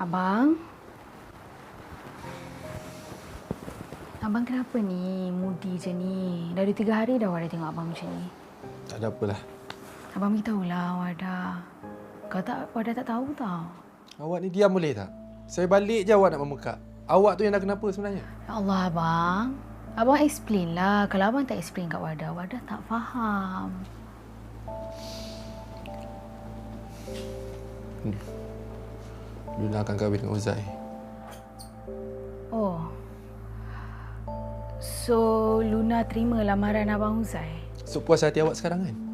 Abang? Abang kenapa ni? Moody je ni. Dah ada tiga hari dah Wardah tengok abang macam ni. Tak ada apalah. Abang beritahulah Wardah. Kau tak, Wardah tak tahu tau. Awak ni diam boleh tak? Saya balik je awak nak memekak. Awak tu yang dah kenapa sebenarnya? Ya Allah abang. Abang explain lah. Kalau abang tak explain kat Wardah, Wardah tak faham. Luna akan kahwin dengan Uzai. Oh. So, Luna terima lamaran Abang Uzai? So puas hati awak sekarang kan?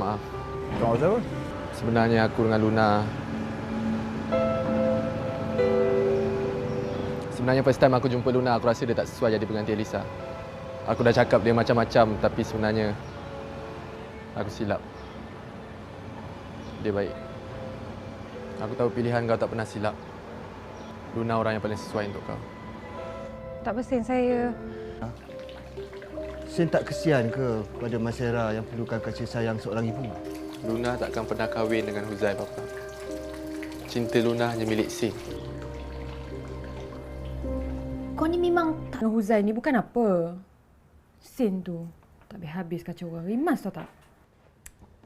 Maaf. Kau siapa? Sebenarnya aku dengan Luna Sebenarnya first time aku jumpa Luna, aku rasa dia tak sesuai jadi pengganti Elisa. Aku dah cakap dia macam-macam tapi sebenarnya aku silap. Dia baik. Aku tahu pilihan kau tak pernah silap. Luna orang yang paling sesuai untuk kau. Tak pesan saya. Sen tak kesian ke pada Masera yang perlukan kasih sayang seorang ibu? Luna takkan pernah kahwin dengan Huzai Papa. Cinta Luna hanya milik Sin. Kau ni memang tak... Huzai ni bukan apa. Sin tu. Tak habis-habis kacau orang. Rimas tau tak?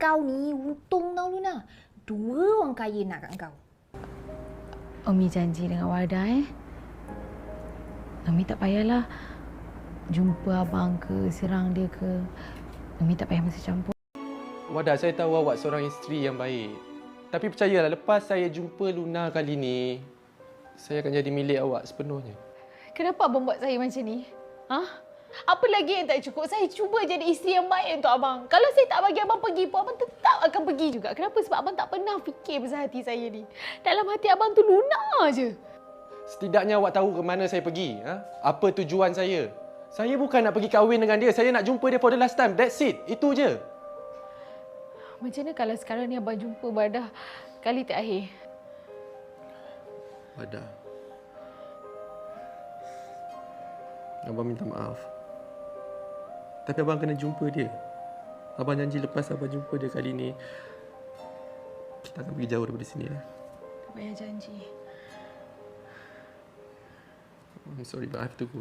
Kau ni untung tau Luna. Dua orang kaya nak kat kau. Umi janji dengan Wardah eh. Umi tak payahlah jumpa abang ke, serang dia ke. Umi tak payah mesti campur. Wadah, saya tahu awak seorang isteri yang baik. Tapi percayalah, lepas saya jumpa Luna kali ni, saya akan jadi milik awak sepenuhnya. Kenapa abang buat saya macam ni? Ha? Apa lagi yang tak cukup? Saya cuba jadi isteri yang baik untuk abang. Kalau saya tak bagi abang pergi pun, abang tetap akan pergi juga. Kenapa? Sebab abang tak pernah fikir besar hati saya ni. Dalam hati abang tu Luna je. Setidaknya awak tahu ke mana saya pergi. Ha? Apa tujuan saya. Saya bukan nak pergi kahwin dengan dia. Saya nak jumpa dia for the last time. That's it. Itu je. Macam mana kalau sekarang ni abang jumpa Badah kali terakhir? Wadah. Abang minta maaf. Tapi abang kena jumpa dia. Abang janji lepas abang jumpa dia kali ni, kita akan pergi jauh daripada sini. Ya? Tak payah janji. I'm sorry, but I have to go.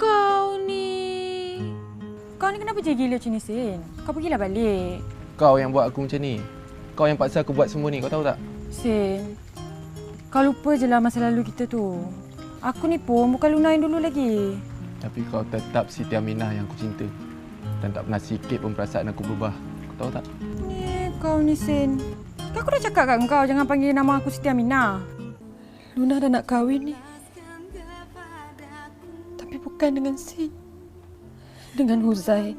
Kau ni... Kau ni kenapa jadi gila macam ni, Sin? Kau pergilah balik. Kau yang buat aku macam ni. Kau yang paksa aku buat semua ni. Kau tahu tak? Sin, kau lupa je lah masa lalu kita tu. Aku ni pun bukan Luna yang dulu lagi. Tapi kau tetap Siti Aminah yang aku cinta. Dan tak pernah sikit pun perasaan aku berubah. Kau tahu tak? Ni kau ni, Sin. Kan Aku dah cakap kat kau jangan panggil nama aku Siti Aminah. Luna dah nak kahwin ni. Bukan dengan Sin. Dengan Huzai.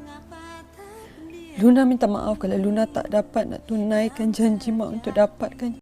Luna minta maaf kalau Luna tak dapat nak tunaikan janji mak untuk dapatkan